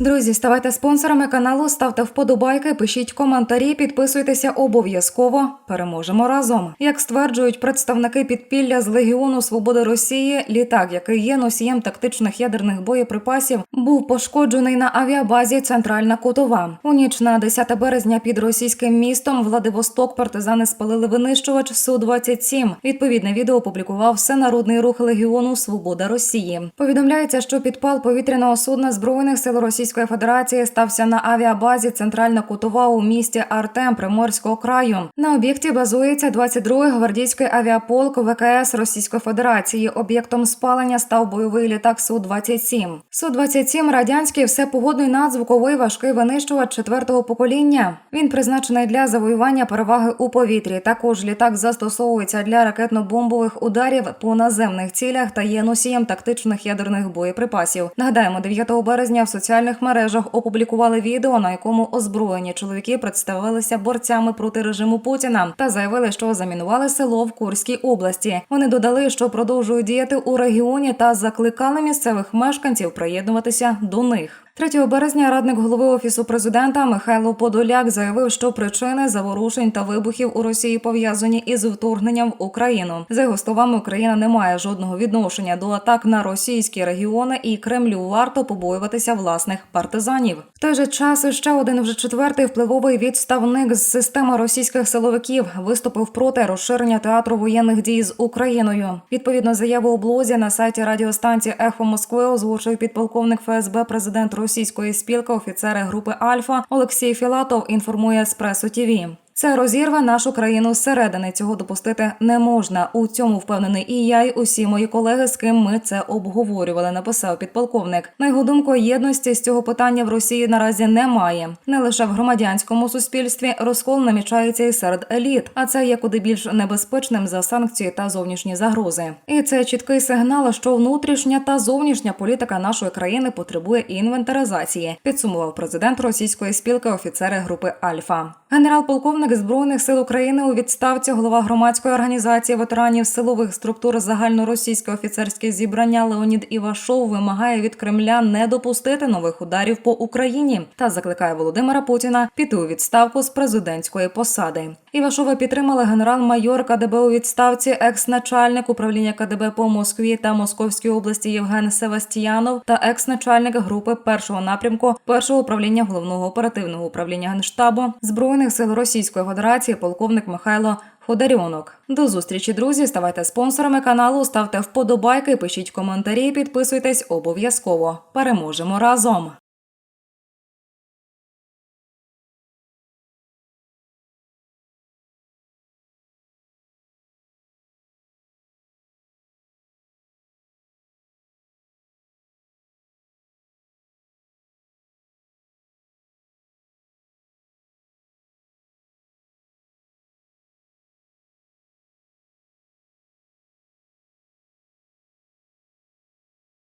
Друзі, ставайте спонсорами каналу, ставте вподобайки, пишіть коментарі, підписуйтеся обов'язково. Переможемо разом. Як стверджують представники підпілля з Легіону Свободи Росії, літак, який є носієм тактичних ядерних боєприпасів, був пошкоджений на авіабазі Центральна Котова. У ніч на 10 березня під російським містом Владивосток партизани спалили винищувач Су 27 Відповідне відео опублікував Всенародний рух Легіону Свобода Росії. Повідомляється, що підпал повітряного судна збройних сил Російської Федерації стався на авіабазі Центральна Кутова у місті Артем Приморського краю. На об'єкті базується 22-й гвардійський авіаполк ВКС Російської Федерації. Об'єктом спалення став бойовий літак Су 27 Су 27 радянський всепогодний надзвуковий важкий винищувач четвертого покоління. Він призначений для завоювання переваги у повітрі. Також літак застосовується для ракетно-бомбових ударів по наземних цілях та є носієм тактичних ядерних боєприпасів. Нагадаємо, 9 березня в соціальних мережах опублікували відео, на якому озброєні чоловіки представилися борцями проти режиму Путіна та заявили, що замінували село в Курській області. Вони додали, що продовжують діяти у регіоні та закликали місцевих мешканців приєднуватися до них. 3 березня радник голови офісу президента Михайло Подоляк заявив, що причини заворушень та вибухів у Росії пов'язані із вторгненням в Україну. За його словами, Україна не має жодного відношення до атак на російські регіони, і Кремлю варто побоюватися власних партизанів. В той же час ще один вже четвертий впливовий відставник з системи російських силовиків виступив проти розширення театру воєнних дій з Україною. Відповідно, заяву у блозі на сайті радіостанції Ехо Москви озвучив підполковник ФСБ президент російської спілки офіцери групи Альфа Олексій Філатов. Інформує Еспресо ТІВІ. Це розірве нашу країну зсередини. Цього допустити не можна. У цьому впевнений і я, і усі мої колеги, з ким ми це обговорювали. Написав підполковник. На його думку, єдності з цього питання в Росії наразі немає. Не лише в громадянському суспільстві розкол намічається і серед еліт, а це є куди більш небезпечним за санкції та зовнішні загрози. І це чіткий сигнал, що внутрішня та зовнішня політика нашої країни потребує інвентаризації. Підсумував президент російської спілки офіцери групи Альфа. Генерал-полковник збройних сил України у відставці, голова громадської організації ветеранів силових структур загальноросійське офіцерське зібрання Леонід Івашов вимагає від Кремля не допустити нових ударів по Україні та закликає Володимира Путіна піти у відставку з президентської посади. Івашова підтримали генерал-майор КДБ у відставці, екс-начальник управління КДБ по Москві та Московській області Євген Севастіянов та екс-начальник групи першого напрямку першого управління головного оперативного управління генштабу збройних сил Російської Федерації, полковник Михайло. Ходорьонок. До зустрічі, друзі. Ставайте спонсорами каналу, ставте вподобайки, пишіть коментарі, підписуйтесь обов'язково. Переможемо разом.